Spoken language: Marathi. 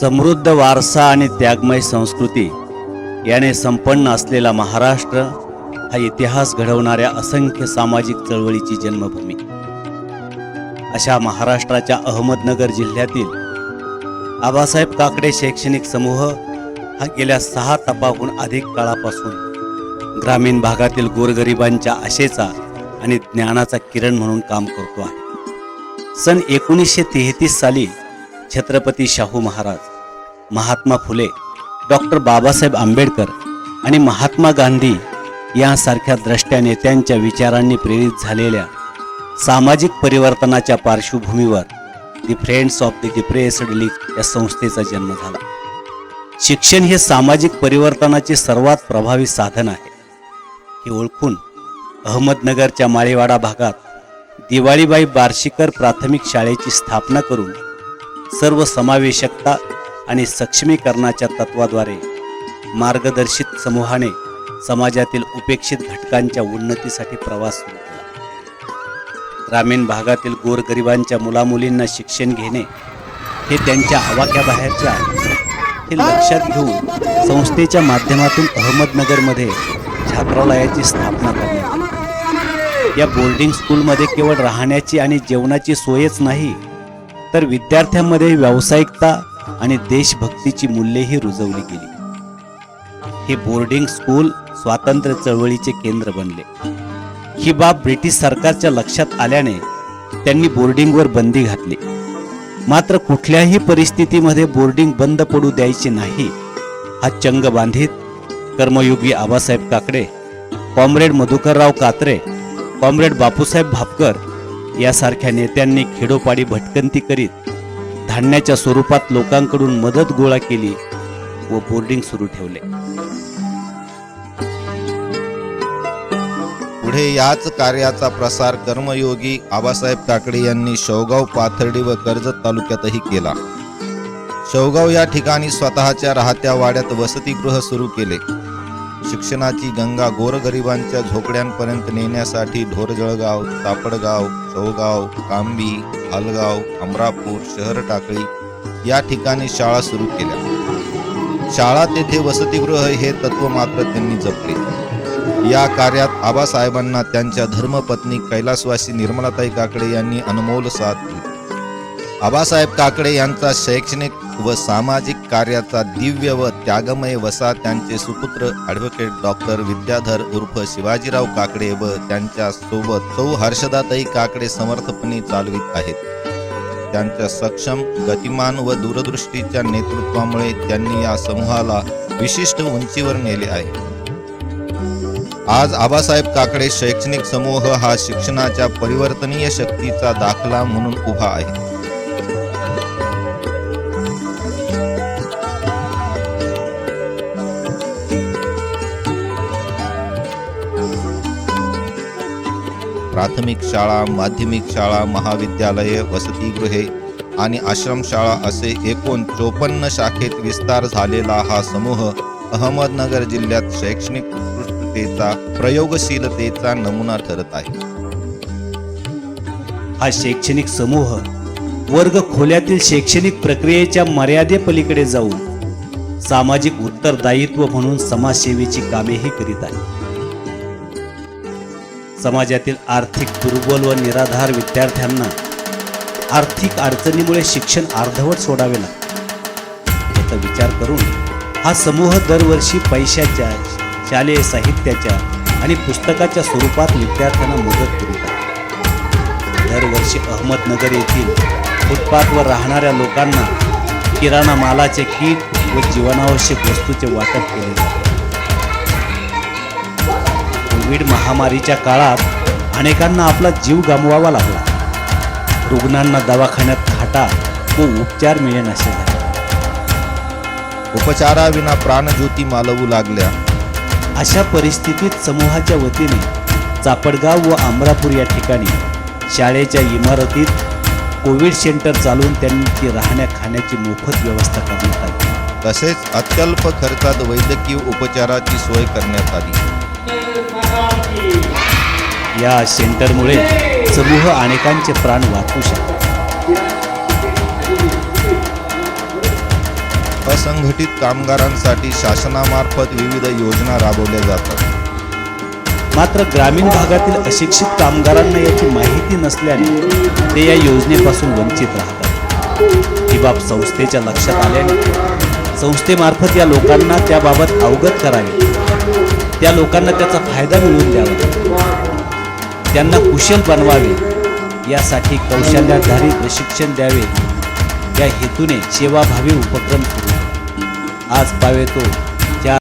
समृद्ध वारसा आणि त्यागमय संस्कृती याने संपन्न असलेला महाराष्ट्र हा इतिहास घडवणाऱ्या असंख्य सामाजिक चळवळीची जन्मभूमी. अशा महाराष्ट्राच्या अहमदनगर जिल्ह्यातील आबासाहेब काकडे शैक्षणिक समूह हा गेल्या सहा तपाहून अधिक काळापासून ग्रामीण भागातील गोरगरिबांच्या आशेचा आणि ज्ञानाचा किरण म्हणून काम करतो आहे. सन एकोणीसशे तेहतीस साली छत्रपती शाहू महाराज महात्मा फुले डॉक्टर बाबासाहेब आंबेडकर आणि महात्मा गांधी यांसारख्या द्रष्ट्या नेत्यांच्या विचारांनी प्रेरित झालेल्या सामाजिक परिवर्तनाच्या पार्श्वभूमीवर the friends of the depressed league या संस्थेचा जन्म झाला. शिक्षण हे सामाजिक परिवर्तनाचे सर्वात प्रभावी साधन आहे. हे ओळखून अहमदनगरच्या माळीवाडा भागात दिवाळीबाई बार्शीकर प्राथमिक शाळेची स्थापना करून सर्व समावेशकता आणि सक्षमीकरणाच्या तत्वाद्वारे मार्गदर्शित समूहाने समाजातील उपेक्षित घटकांच्या उन्नतीसाठी प्रवास सुरू केला. ग्रामीण भागातील गोरगरिबांच्या मुलामुलींना शिक्षण घेणे हे त्यांच्या आवाक्याबाहेरचे आहे. हे लक्षात घेऊन संस्थेच्या माध्यमातून अहमदनगरमध्ये छात्रालयाची स्थापना करण्यात आली. या बोर्डिंग स्कूलमध्ये केवळ राहण्याची आणि जेवणाची सोयच नाही तर विद्यार्थ्यांमध्ये व्यावसायिकता आणि देशभक्तीची मूल्येही रुजवली गेली. हे बोर्डिंग स्कूल स्वातंत्र्य चळवळीचे केंद्र बनले. ही बाब ब्रिटिश सरकारच्या लक्षात आल्याने त्यांनी बोर्डिंगवर बंदी घातली. मात्र कुठल्याही परिस्थितीमध्ये बोर्डिंग बंद पडू द्यायचे नाही हा चंग बांधित कर्मयोगी आबासाहेब काकडे कॉम्रेड मधुकरराव कात्रे कॉम्रेड बापूसाहेब भापकर यासारख्या नेत्यांनी खेडोपाडी भटकंती करीत धान्याच्या स्वरूपात लोकांकडून मदत गोळा केली व बोर्डिंग सुरू ठेवले. पुढे याच कार्याचा प्रसार कर्मयोगी आबासाहेब काकडे यांनी शेवगाव पाथर्डी व कर्जत तालुक्यातही केला. शेवगाव या ठिकाणी स्वतःच्या राहत्या वाड्यात वसतिगृह सुरू केले. शिक्षणाची गंगा गोरगरिबांच्या झोपड्यांपर्यंत नेण्यासाठी ढोरजळगाव तापडगाव चौगाव कांबी हलगाव अमरापूर शहर टाकळी या ठिकाणी शाळा सुरू केल्या. शाळा तेथे वसतिगृह हे तत्व मात्र त्यांनी जपले. या कार्यात आबासाहेबांना त्यांच्या धर्मपत्नी कैलासवासी निर्मलाताई काकडे यांनी अनमोल साथ दिली. आबासाहेब काकडे यांचा शैक्षणिक व सामाजिक कार्याचा दिव्य व त्यागमय वसा त्यांचे सुपुत्र ॲडव्होकेट डॉक्टर विद्याधर उर्फ शिवाजीराव काकडे व त्यांच्यासोबत सौ हर्षदाताई काकडे समर्थपणे चालवित आहेत. त्यांच्या सक्षम गतिमान व दूरदृष्टीच्या नेतृत्वामुळे त्यांनी या समूहाला विशिष्ट उंचीवर नेले आहे. आज आबासाहेब काकडे शैक्षणिक समूह हा शिक्षणाच्या परिवर्तनीय शक्तीचा दाखला म्हणून उभा आहे. प्राथमिक शाळा माध्यमिक शाळा महाविद्यालये वसतिगृहे आणि आश्रमशाळा असे एकूण चोपन्न शाखेत विस्तार झालेला हा समूह अहमदनगर जिल्ह्यात शैक्षणिक उत्कृष्टतेचा प्रयोगशीलतेचा नमुना ठरत आहे. हा शैक्षणिक समूह वर्ग खोल्यातील शैक्षणिक प्रक्रियेच्या मर्यादेपलीकडे जाऊन सामाजिक उत्तरदायित्व म्हणून समाजसेवेची कामेही करीत आहे. समाजातील आर्थिक दुर्बल व निराधार विद्यार्थ्यांना आर्थिक अडचणीमुळे शिक्षण अर्धवट सोडावे लागते. याचा विचार करून हा समूह दरवर्षी पैशाच्या शालेय साहित्याच्या आणि पुस्तकाच्या स्वरूपात विद्यार्थ्यांना मदत करीत आहे. दरवर्षी अहमदनगर येथील फुटपाथवर राहणाऱ्या लोकांना किराणा मालाचे किट व जीवनावश्यक वस्तूचे वाटप केले जाते. कोविड महामारीच्या काळात अनेकांना आपला जीव गमवावा लागला. रुग्णांना दवाखान्यात खाटा व उपचार मिळेनासे झाले. उपचाराविना प्राणज्योती मालवू लागल्या. अशा परिस्थितीत समूहाच्या वतीने चापडगाव व अमरापूर या ठिकाणी शाळेच्या इमारतीत कोविड सेंटर चालवून त्यांची राहण्या खाण्याची मोफत व्यवस्था करण्यात आली. तसेच अत्यल्प खर्चात वैद्यकीय उपचाराची सोय करण्यात आली. या सेंटरमुळे समूह अनेकांचे प्राण वाचवू शकतो असंघटित कामगारांसाठी शासनामार्फत विविध योजना राबवल्या जातात. मात्र ग्रामीण भागातील अशिक्षित कामगारांना याची माहिती नसल्याने ते या योजनेपासून वंचित राहतात. ही बाब संस्थेच्या लक्षात आल्याने संस्थेमार्फत या लोकांना त्याबाबत अवगत करावे. त्या लोकांना त्याचा फायदा मिळवून द्यावा. त्यांना कुशल बनवावे. यासाठी कौशल्याधारित प्रशिक्षण द्यावे. या हेतूने सेवाभावी उपक्रम सुरू. आज पावेतो.